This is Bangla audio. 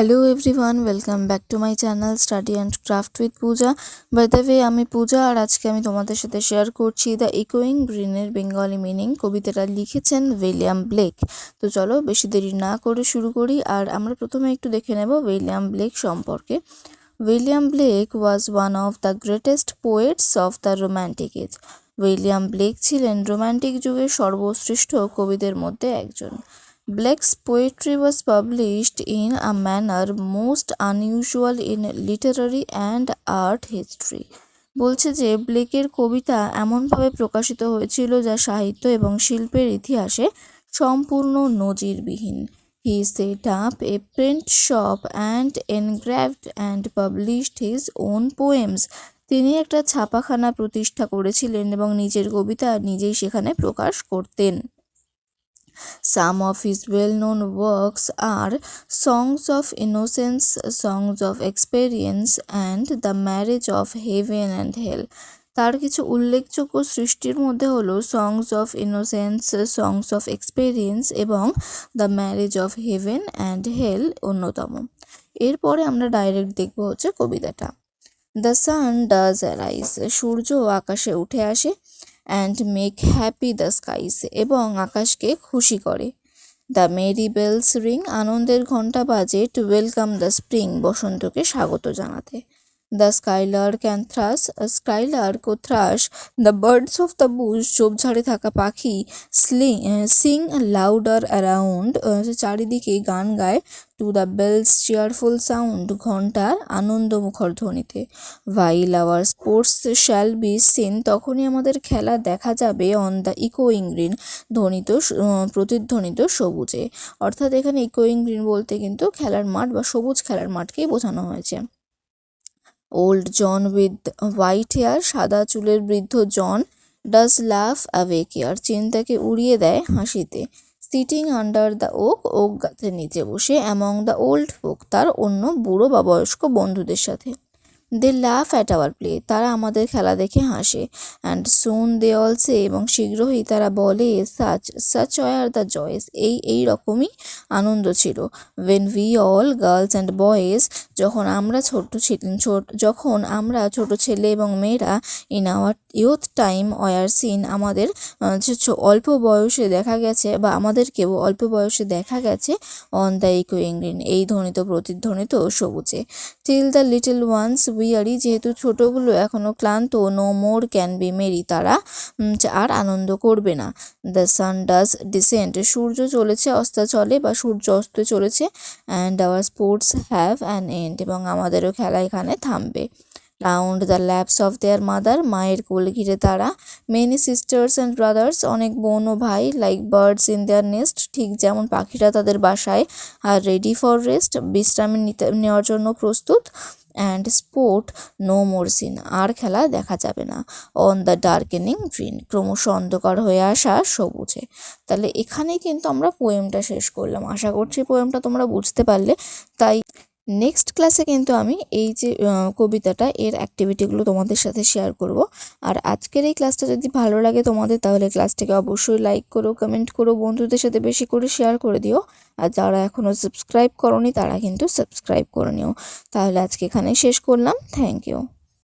Hello everyone welcome back to my channel study and craft with Puja by the আমি পূজা আর আজকে আমি তোমাদের সাথে শেয়ার করছি দ্য ইকোয়িং গ্রিনের বেঙ্গলি মিনিং কবিতাটা লিখেছেন উইলিয়াম ব্লেক তো চলো বেশি দেরি না করে শুরু করি আর আমরা প্রথমে একটু দেখে নেব উইলিয়াম ব্লেক সম্পর্কে। William Blake was one of the greatest poets of the romantic age William Blake ছিলেন রোম্যান্টিক যুগের সর্বশ্রেষ্ঠ কবিদের মধ্যে একজন। Blake's poetry was published in a manner most unusual in literary and art history. বলছে যে, ব্লেকের কবিতা এমনভাবে প্রকাশিত হয়েছিল যা সাহিত্য এবং শিল্পের ইতিহাসে সম্পূর্ণ নজিরবিহীন। He set up a print shop and engraved and published his own poems তিনি একটা ছাপাখানা প্রতিষ্ঠা করেছিলেন এবং নিজের কবিতা নিজেই সেখানে প্রকাশ করতেন। Some of his well known works are Songs of Innocence, Songs of Experience, and The Marriage of Heaven and Hell. তার কিছু উল্লেখযোগ্য সৃষ্টির মধ্যে হলো songs of innocence songs of experience এবং the marriage of heaven and hell অন্যতম। এরপরে আমরা ডাইরেক্ট দেখব হচ্ছে কবিতাটা। দ্য সান ডাজ অ্যারাইজ সূর্য আকাশে উঠে আসে। And make happy the skies এবং আকাশকে খুশি করে। দ্য মেরি বেলস রিং আনন্দের ঘণ্টা বাজে টু ওয়েলকাম দ্য স্প্রিং বসন্তকে স্বাগত জানাতে। The skylark can thrush skylark co thrush the birds of the bush ঝোপঝাড়ে থাকা পাখি সিং লাউডার অ্যারাউন্ড চারিদিকে গান গায় to the bells cheerful sound ঘণ্টার আনন্দ মুখর ধ্বনিতে while our sports shall be seen তখনই আমাদের খেলা দেখা যাবে অন দ্য ইকোয়িং গ্রিন ধ্বনিত প্রতিধ্বনিত সবুজে। অর্থাৎ এখানে ইকোয়িং গ্রিন বলতে কিন্তু খেলার মাঠ বা সবুজ খেলার মাঠকেই বোঝানো হয়েছে। Old John with white hair সাদা চুলের বৃদ্ধ John does laugh away care চিন্তাকে উড়িয়ে দেয় হাসিতে। Sitting under the oak oak গাছের নিচে বসে অ্যামং দ্য ওল্ড ফোক তার অন্য বুড়ো বা বয়স্ক বন্ধুদের সাথে। They laugh at our play তারা আমাদের খেলা দেখে হাসে। অ্যান্ড সুন দে অলসে এবং শীঘ্রই তারা বলে such such are the joys এই এই রকমই আনন্দ ছিল। When we all girls and boys যখন আমরা ছোট যখন আমরা ছোট ছেলে এবং মেয়েরা in our youth time were seen আমাদের অল্প বয়সে দেখা গেছে বা আমাদেরকেও অল্প বয়সে দেখা গেছে অন দ্য ইকোয়িং গ্রিন এই ধ্বনিত প্রতিধ্বনিত সবুজে। Till the little ones weary যেহেতু ছোটোগুলো এখনও ক্লান্ত no more can be merry তারা আর আনন্দ করবে না। দ্য সান ডাজ ডিসেন্ট সূর্য চলেছে অস্তাচলে বা সূর্য অস্ত চলেছে and our sports have an end এবং আমাদেরও খেলা এখানে থামবে। Round the laps of their mother মায়ের কোল ঘিরে তারা। মেনি সিস্টার্স অ্যান্ড ব্রাদার্স অনেক বোন ও ভাই like birds in their nest ঠিক যেমন পাখিরা তাদের বাসায় আর রেডি ফর রেস্ট বিশ্রামে নিতে নেওয়ার জন্য প্রস্তুত। And sport no more seen আর খেলা দেখা যাবে না। অন দ্য ডার্কেনিং গ্রিন ক্রমশ অন্ধকার হয়ে আসা সবুজে। তাহলে এখানেই কিন্তু আমরা পোয়েমটা শেষ করলাম। আশা করছি পোয়েমটা তোমরা বুঝতে পারলে। তাই নেক্সট ক্লাসে কিন্তু আমি এই যে কবিতাটা, এর অ্যাক্টিভিটিগুলো তোমাদের সাথে শেয়ার করব। আর আজকের এই ক্লাসটা যদি ভালো লাগে তোমাদের, তাহলে ক্লাসটাকে অবশ্যই লাইক করো কমেন্ট করো, বন্ধুদের সাথে বেশি করে শেয়ার করে দিও। আর যারা এখনও সাবস্ক্রাইব করনি, তারা কিন্তু সাবস্ক্রাইব করে নিও। তাহলে আজকে এখানে শেষ করলাম। Thank you